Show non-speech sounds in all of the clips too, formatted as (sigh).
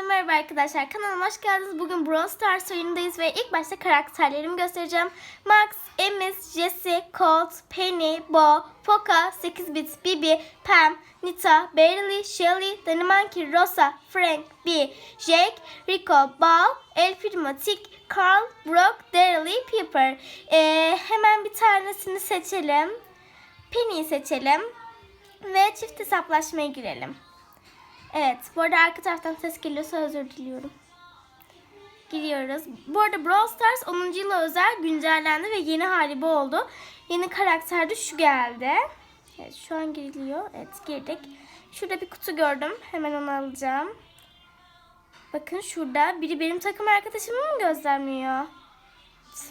Herkese merhaba arkadaşlar. Kanalıma hoş geldiniz. Bugün Brawl Stars oyunundayız ve ilk başta karakterlerimi göstereceğim. Max, Emis, Jesse, Colt, Penny, Bo, Poca, 8-bit, Bibi, Pam, Nita, Beryl, Shelly, Danimanki, Rosa, Frank, Bee, Jake, Rico, Bal, El Primo, Tick, Carl, Brock, Daryl, Pepper. Ee, hemen bir tanesini seçelim. Penny'yi seçelim. Ve çift hesaplaşmaya girelim. Evet, bu arada arka taraftan ses geliyorsa özür diliyorum. Giriyoruz. Bu arada Brawl Stars 10. yıla özel güncellendi ve yeni hali bu oldu. Yeni karakter de şu geldi. Evet, şu an giriliyor. Evet, girdik. Şurada bir kutu gördüm. Hemen onu alacağım. Bakın şurada biri benim takım arkadaşımı mı gözlemliyor?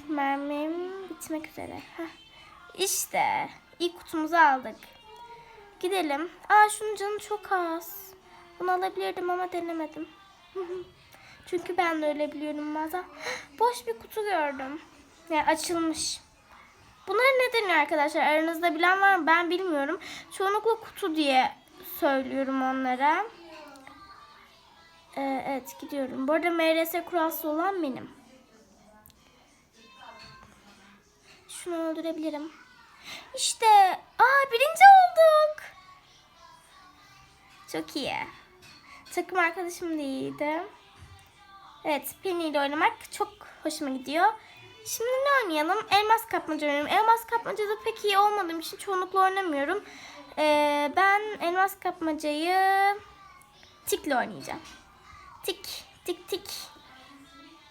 Mermim bitmek üzere. Heh. İşte ilk kutumuzu aldık. Gidelim. Aa şunun canı çok az. Bunu alabilirdim ama denemedim. (laughs) Çünkü ben de öyle biliyorum bazen. (gasps) Boş bir kutu gördüm. Yani açılmış. Bunlar ne deniyor arkadaşlar? Aranızda bilen var mı? Ben bilmiyorum. Çoğunlukla kutu diye söylüyorum onlara. Ee, evet gidiyorum. Bu arada MRS kurası olan benim. Şunu öldürebilirim. İşte. Aa birinci olduk. Çok iyi. Takım arkadaşım da. Evet Penny ile oynamak çok hoşuma gidiyor. Şimdi ne oynayalım? Elmas kapmaca oynayalım. Elmas kapmacada pek iyi olmadığım için çoğunlukla oynamıyorum. Ee, ben elmas kapmacayı tikle oynayacağım. Tik, tik, tik.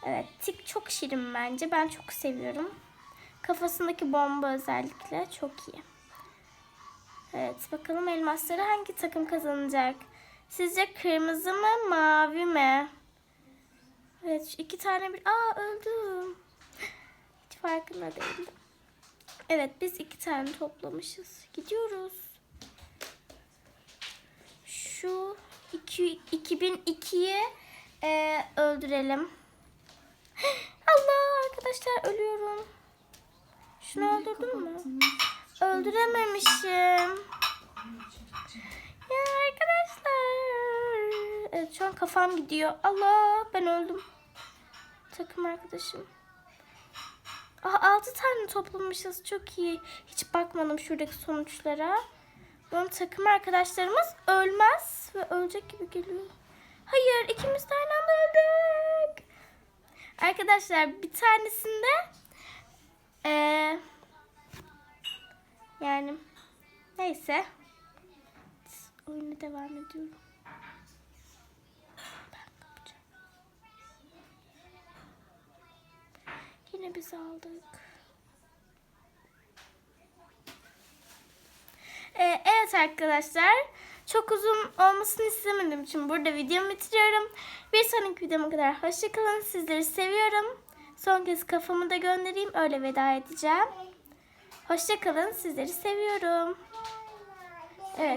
Evet, tik çok şirin bence. Ben çok seviyorum. Kafasındaki bomba özellikle çok iyi. Evet, bakalım elmasları hangi takım kazanacak? Sizce kırmızı mı, mavi mi? Evet, iki tane bir... Aa öldüm. Hiç farkında değildim. Evet, biz iki tane toplamışız. Gidiyoruz. Şu iki, 2002'yi e, öldürelim. (gasps) Allah arkadaşlar ölüyorum. Şunu öldürdün mü? Öldürememişim. Ya. Evet şu an kafam gidiyor. Allah ben öldüm. Takım arkadaşım. Aa, 6 tane toplamışız. Çok iyi. Hiç bakmadım şuradaki sonuçlara. Benim takım arkadaşlarımız ölmez ve ölecek gibi geliyor. Hayır ikimiz de aynı anda öldük. Arkadaşlar bir tanesinde eee yani neyse oyuna devam ediyorum. Yine biz aldık. Ee, evet arkadaşlar. Çok uzun olmasını istemediğim için burada videomu bitiriyorum. Bir sonraki videoma kadar hoşçakalın. Sizleri seviyorum. Son kez kafamı da göndereyim. Öyle veda edeceğim. Hoşçakalın. Sizleri seviyorum.